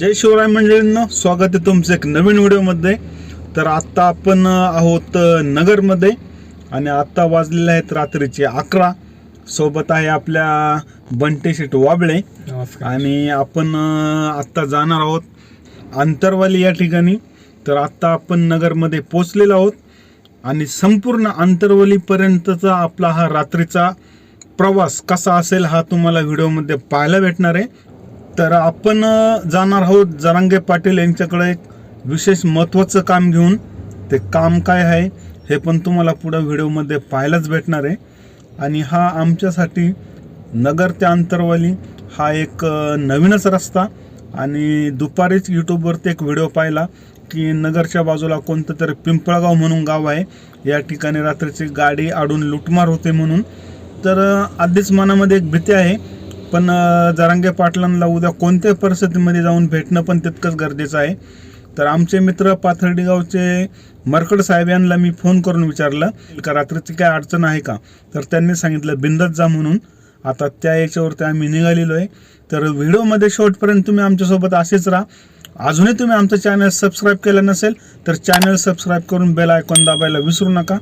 जय शिवराय मंडळींनो स्वागत आहे तुमचं एक नवीन व्हिडिओमध्ये. तर आत्ता आपण आहोत नगरमध्ये आणि आत्ता वाजलेले आहेत रात्रीचे अकरा. सोबत आहे आपल्या बंटी शेट वाबळे. आणि आपण आत्ता जाणार आहोत अंतरवाली या ठिकाणी. तर आत्ता आपण नगरमध्ये पोचलेलो आहोत. आणि संपूर्ण अंतरवलीपर्यंतचा आपला हा रात्रीचा प्रवास कसा असेल हा तुम्हाला व्हिडिओमध्ये पाहायला भेटणार आहे. तर आपण जाणार आहोत जरांगे पाटील यांच्याकडे एक विशेष महत्त्वाचं काम घेऊन. ते काम काय आहे हे पण तुम्हाला पुढं व्हिडिओमध्ये पाहायलाच भेटणार आहे. आणि हा आमच्यासाठी नगर ते अंतरवाली हा एक नवीनच रस्ता. आणि दुपारीच यूट्यूबवरती एक व्हिडिओ पाहिला की नगरच्या बाजूला कोणतं तरी पिंपळगाव म्हणून गाव आहे. या ठिकाणी रात्रीची गाडी आडून लुटमार होते म्हणून. तर आधीच मनामध्ये एक भीती आहे पण जरांगे पाटलांना उद्या कोणत्याही परिस्थितीमध्ये जाऊन भेटणं पण तितकंच गरजेचं आहे. तर आमचे मित्र पाथर्डी गावचे मरकड साहेब यांना मी फोन करून विचारलं का रात्रीची काय अडचण आहे का? तर त्यांनी सांगितलं बिंदत जा म्हणून. आता त्या याच्यावरती आम्ही निघालेलो आहे. तर व्हिडिओमध्ये शेवटपर्यंत तुम्ही आमच्यासोबत असेच राहा. अजूनही तुम्ही आमचं चॅनल सबस्क्राईब केलं नसेल तर चॅनल सबस्क्राईब करून बेल आयकॉन दाबायला विसरू नका.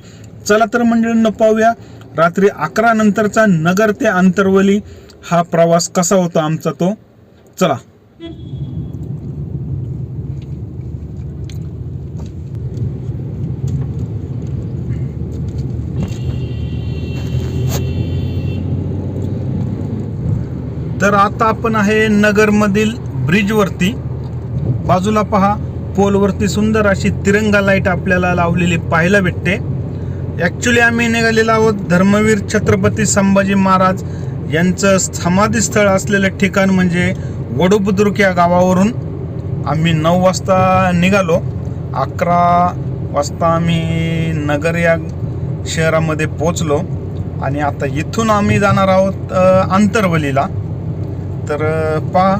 चला तर मंडळींना पाहूया. रात्री अकरा नंतरचा नगर ते अंतरवली हा प्रवास कसा होता आमचा तो? चला. तर आता आपण आहे नगरमधील ब्रिजवरती बाजूला पहा पोलवरती सुंदर अशी तिरंगा लाइट आपल्याला लावलेली पाहायला भेटते. ॲक्च्युली आम्ही निघालेलो आहोत धर्मवीर छत्रपती संभाजी महाराज यांचं समाधीस्थळ असलेलं ठिकाण म्हणजे वडुबुद्रुक या गावावरून आम्ही नऊ वाजता निघालो. अकरा वाजता आम्ही नगर या शहरामध्ये पोचलो आणि आता इथून आम्ही जाणार आहोत आंतरवलीला. तर पहा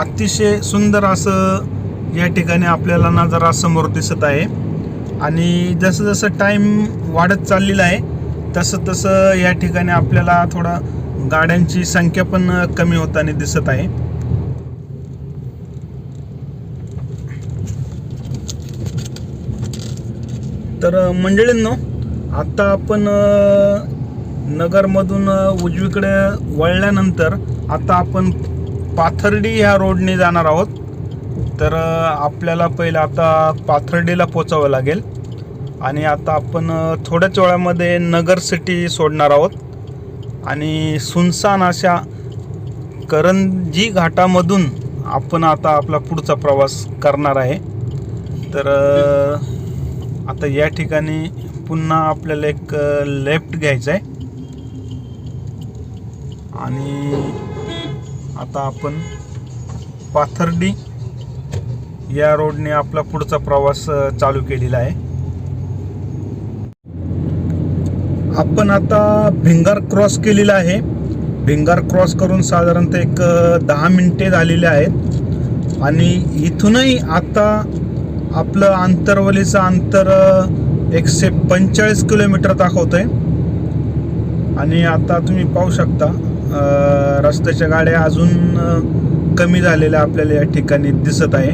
अतिशय सुंदर असं या ठिकाणी आपल्याला नजारा समोर दिसत आहे. आणि जसं जसं टाईम वाढत चाललेला आहे तसं तसं या ठिकाणी आपल्याला थोडा गाड्यांची संख्या पण कमी होताना दिसत आहे. तर मंडळींनो आता आपण नगरमधून उजवीकडे वळल्यानंतर आता आपण पाथर्डी ह्या रोडने जाणार आहोत. तर आपल्याला पहिलं आता पाथर्डीला पोचावं लागेल. आणि आता आपण थोड्याच वेळामध्ये नगर सिटी सोडणार आहोत. आणि सुनसान अशा करंजी घाटामधून आपण आता आपला पुढचा प्रवास करणार आहे. तर आता या ठिकाणी पुन्हा आपल्याला एक लेफ्ट घ्यायचं आहे आणि आता आपण पाथर्डी या रोडने आपला पुढचा प्रवास चालू केलेला आहे. आपण आता भिंगार क्रॉस केलेला आहे. भिंगार क्रॉस करून साधारणतः एक दहा मिनटे झालेले आहेत. आणि इथूनही आता आपलं आंतरवलीचं अंतर एकशे पंचेचाळीस किलोमीटर दाखवत आहे आणि आता तुम्ही पाहू शकता रस्त्याच्या गाड्या अजून कमी झालेल्या आपल्याला या ठिकाणी दिसत आहे.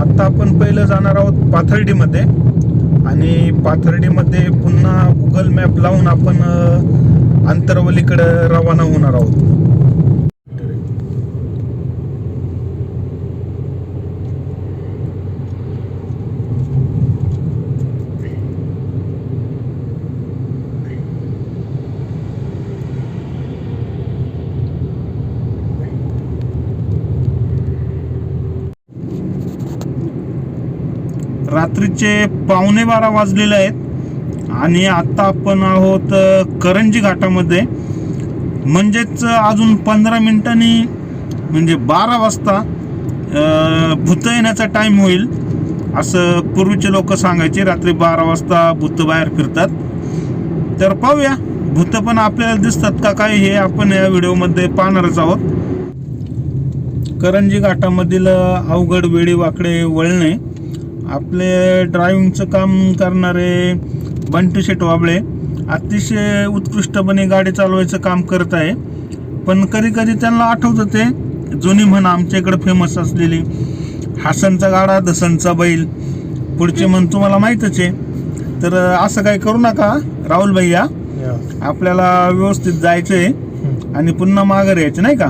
आता आपण पहिलं जाणार आहोत पाथर्डीमध्ये. आणि पाथर्डीमध्ये पुन्हा गुगल मॅप लावून आपण अंतरवलीकडं रवाना होणार आहोत. रात्रीचे पावणे बारा वाजलेले आहेत. आणि आत्ता आपण आहोत करंजी घाटामध्ये. म्हणजेच अजून पंधरा मिनिटांनी म्हणजे बारा वाजता अ, भूत येण्याचा टाईम होईल असं पूर्वीचे लोक सांगायचे रात्री बारा वाजता भूत बाहेर फिरतात. तर पाहूया भूत पण आपल्याला दिसतात का काय हे आपण या व्हिडिओमध्ये पाहणारच आहोत. करंजी घाटामधील अवघड वेळी वाकडे वळणे आपले ड्रायव्हिंगचं काम करणारे बंटी शेट वाबळे अतिशय उत्कृष्टपणे गाडी चालवायचं काम करत आहे. पण कधी कधी त्यांना आठवतं ते जुनी म्हण आमच्या इकडे फेमस असलेली हासनचा गाडा दसनचा बैल. पुढचे म्हण तुम्हाला माहीतच आहे. तर असं काही करू नका राहुल भैया. आपल्याला व्यवस्थित जायचंय. आणि पुन्हा माघार यायचं नाही का?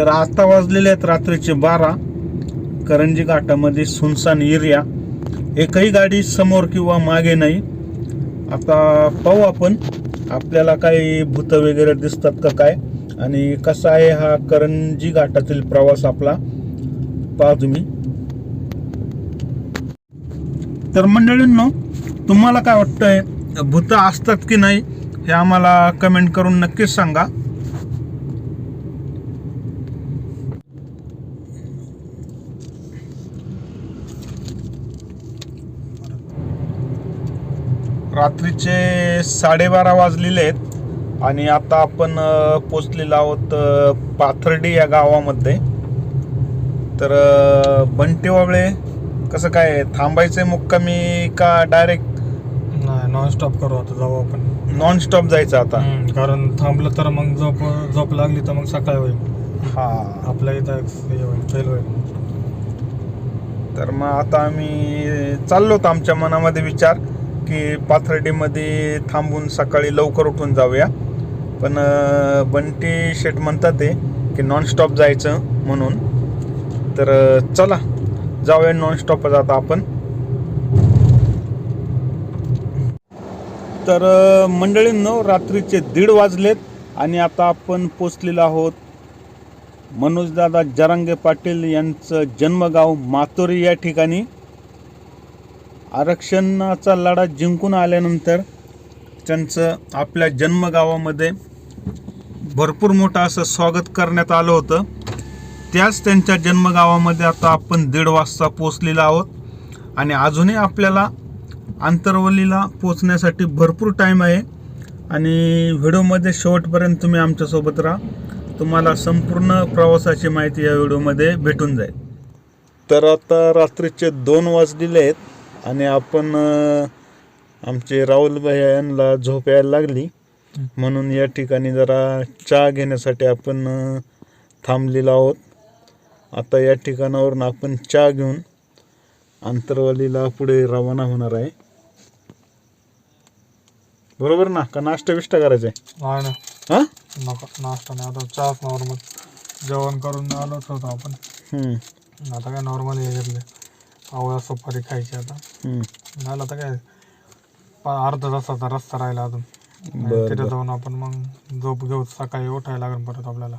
तर आता वाजलेले आहेत रात्रीचे बारा. करंजी घाटामध्ये सुनसान एरिया. एकही गाडी समोर किंवा मागे नाही. आता पाहू आपण आपल्याला काही भूत वगैरे दिसतात का काय? आणि कसा आहे हा करंजी घाटातील प्रवास आपला? पाहा तुम्ही. तर मंडळींनो तुम्हाला काय वाटतंय? भूत असतात की नाही हे आम्हाला कमेंट करून नक्कीच सांगा. रात्रीचे साडेबारा वाजलेले आहेत आणि आता आपण पोचलेलो आहोत पाथर्डी या गावामध्ये. तर बंटी वाबळे कसं काय थांबायचंय मुक्कामी का डायरेक्ट नाही नॉन स्टॉप करू आता जाऊ आपण. नॉन स्टॉप जायचं आता? कारण थांबलं तर मग झोप झोप लागली तर मग सकाळ होईल. हा. आपल्या इथं होईल फेल होईल. तर मग आता आम्ही चाललो होतो आमच्या मनामध्ये विचार. की पाथर्डीमध्ये थांबून सकाळी लवकर उठून जाऊया. पण बंटी शेट म्हणतात ते की नॉनस्टॉप जायचं म्हणून. तर चला जाऊया नॉनस्टॉपच आता आपण. तर मंडळींनो रात्रीचे दीड वाजलेत आणि आता आपण पोचलेलो आहोत मनोजदादा जरांगे पाटील यांचं जन्मगाव मातोरी या ठिकाणी. आरक्षणाचा लढा जिंकून आल्यानंतर त्यांचं आपल्या जन्मगावामध्ये भरपूर मोठं असं स्वागत करण्यात आलं होतं. त्याच त्यांच्या जन्मगावामध्ये आता आपण दीड वाजता पोचलेलो आहोत. आणि अजूनही आपल्याला आंतरवलीला पोचण्यासाठी भरपूर टाईम आहे. आणि व्हिडिओमध्ये शेवटपर्यंत तुम्ही आमच्यासोबत राहा. तुम्हाला संपूर्ण प्रवासाची माहिती या व्हिडिओमध्ये भेटून जाईल. तर आता रात्रीचे दोन वाजलेले आहेत. आणि आपण आमचे राहुल भैया यांना झोप यायला लागली. म्हणून या ठिकाणी जरा चहा घेण्यासाठी आपण थांबलेलो आहोत. आता या ठिकाणावरून आपण चहा घेऊन आंतरवालीला पुढे रवाना होणार आहे. बरोबर ना? का नाश्ता बिष्टा करायचा आहे ना. हां? नाश्ता नाही. आता चहाच नॉर्मल जेवण करून आलोच होतो आपण. आता काय नॉर्मल हे घेतले आवळा सुपारी खायची आता. हम्म. झालं आता काय? पा- अर्धा तासाचा रस्ता राहिला अजून. बरं, तिथे बरं. जाऊन आपण मग झोप घेऊ सकाळी उठायला लागेल परत आपल्याला.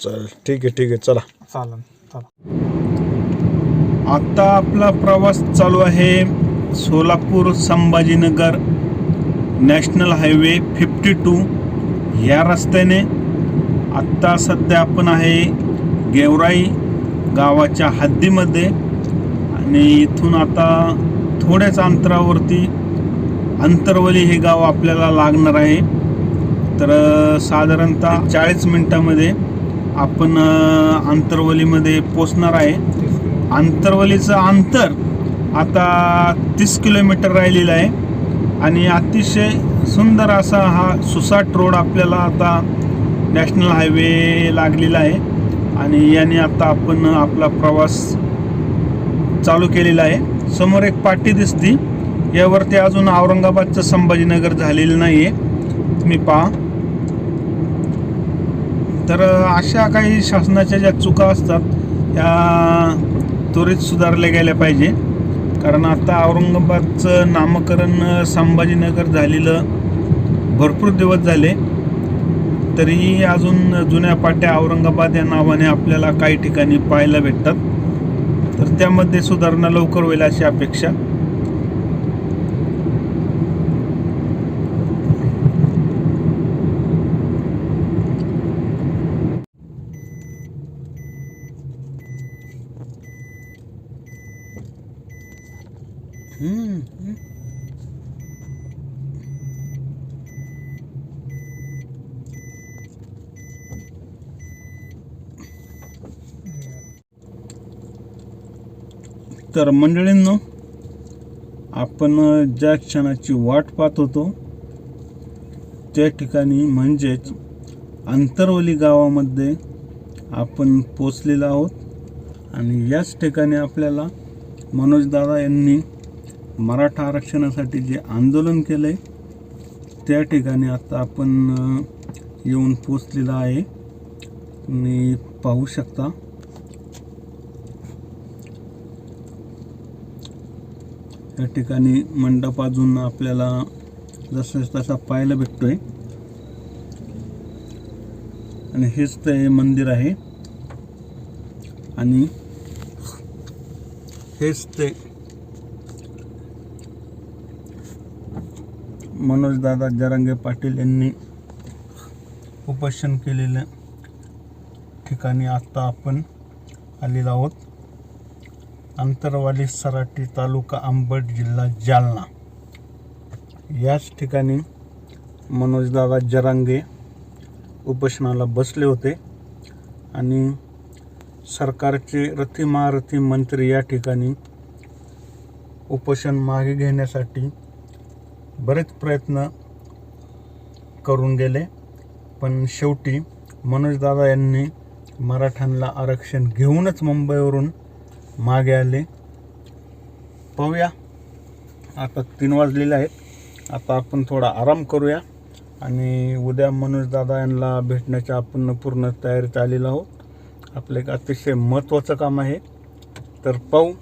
चल ठीक आहे ठीक आहे. चला. चालेल चला. आता आपला प्रवास चालू आहे Solapur Sambhajinagar national highway fifty two. या रस्त्याने आत्ता सध्या आपण आहे गेवराई गावाच्या हद्दीमध्ये. आणि इथून आता थोड्याच अंतरावरती अंतरवली हे गाव आपल्याला लागणार आहे. तर साधारणतः चाळीस मिनटामध्ये आपण आंतरवलीमध्ये अंतरवलीमध्ये पोचणार आहे. आंतरवलीचं अंतर आता तीस किलोमीटर राहिलेलं आहे. आणि अतिशय सुंदर असा हा सुसाट रोड आपल्याला आता नॅशनल हायवे लागलेला आहे. आणि याने आता आपण आपला प्रवास चालू केलेला आहे. समोर एक पाटी दिसती. यावरती अजून औरंगाबादचं संभाजीनगर झालेलं नाही आहे तुम्ही पहा. तर अशा काही शासनाच्या ज्या चुका असतात त्या त्वरित सुधारल्या गेल्या पाहिजे. कारण आता औरंगाबादचं नामकरण संभाजीनगर झालेलं भरपूर दिवस झाले. तरीही अजून जुन्या पाट्या औरंगाबाद या नावाने आपल्याला काही ठिकाणी पाहायला भेटतात. तर त्यामध्ये सुधारणा लवकर होईल अशी अपेक्षा हम्म. तर मंडळींनो आपण ज्या क्षणाची वाट पाहत होतो त्या ठिकाणी म्हणजेच आंतरवली गावामध्ये आपण पोचलेलो आहोत. आणि याच ठिकाणी आपल्याला मनोजदादा यांनी मराठा आरक्षणासाठी जे आंदोलन केलं आहे त्या ठिकाणी आता आपण येऊन पोचलेला आहे. तुम्ही पाहू शकता. त्या ठिकाणी मंडप अजून आपल्याला जसं तसा पाहायला भेटतोय. आणि हेच ते मंदिर आहे. आणि हेच ते मनोजदादा जरांगे पाटील यांनी उपोषण केलेल्या ठिकाणी आता आपण आलेलो आहोत. अंतरवाली सराटी तालुका अंबड जिल्हा जालना. याच ठिकाणी मनोजदादा जरांगे उपोषणाला बसले होते आणि सरकारचे रथी महारथी मंत्री या ठिकाणी उपोषण मागे घेण्यासाठी बरेच प्रयत्न करून गेले पण शेवटी मनोजदादा यांनी मराठ्यांना आरक्षण घेऊनच मुंबईवरून मागे आले. पाहूया. आता तीन वाजलेले आहेत. आता आपण थोडा आराम करूया. आणि उद्या मनोजदादा यांना भेटण्याच्या आपण पूर्ण तयारीत आलेलो आहोत. आपलं एक अतिशय महत्त्वाचं काम आहे. तर पाहू.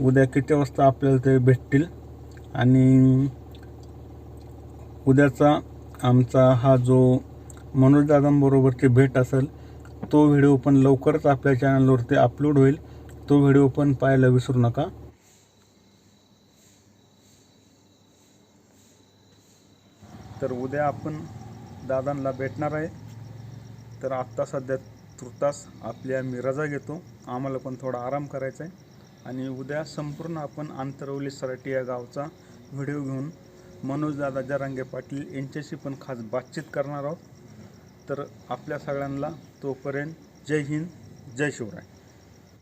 उद्या किती वाजता आपल्याला ते भेटतील. आणि उद्याचा आमचा हा जो मनोजदादांबरोबरची भेट असेल तो व्हिडिओ पण लवकरच आपल्या चॅनलवरती अपलोड होईल. तो व्हिडिओ पण पाहायला विसरू नका. तर उद्या आपण दादांना भेटणार आहे. तर आत्ता सध्या तुर्तास आपली आम्ही रजा घेतो. आम्हाला पण थोडा आराम करायचा आहे. आणि उद्या संपूर्ण आपण आंतरवली सराटी या गावचा व्हिडिओ घेऊन मनोजदादा जरांगे पाटील यांच्याशी पण खास बातचीत करणार आहोत. तर आपल्या सगळ्यांना तोपर्यंत जय हिंद जय शिवराय.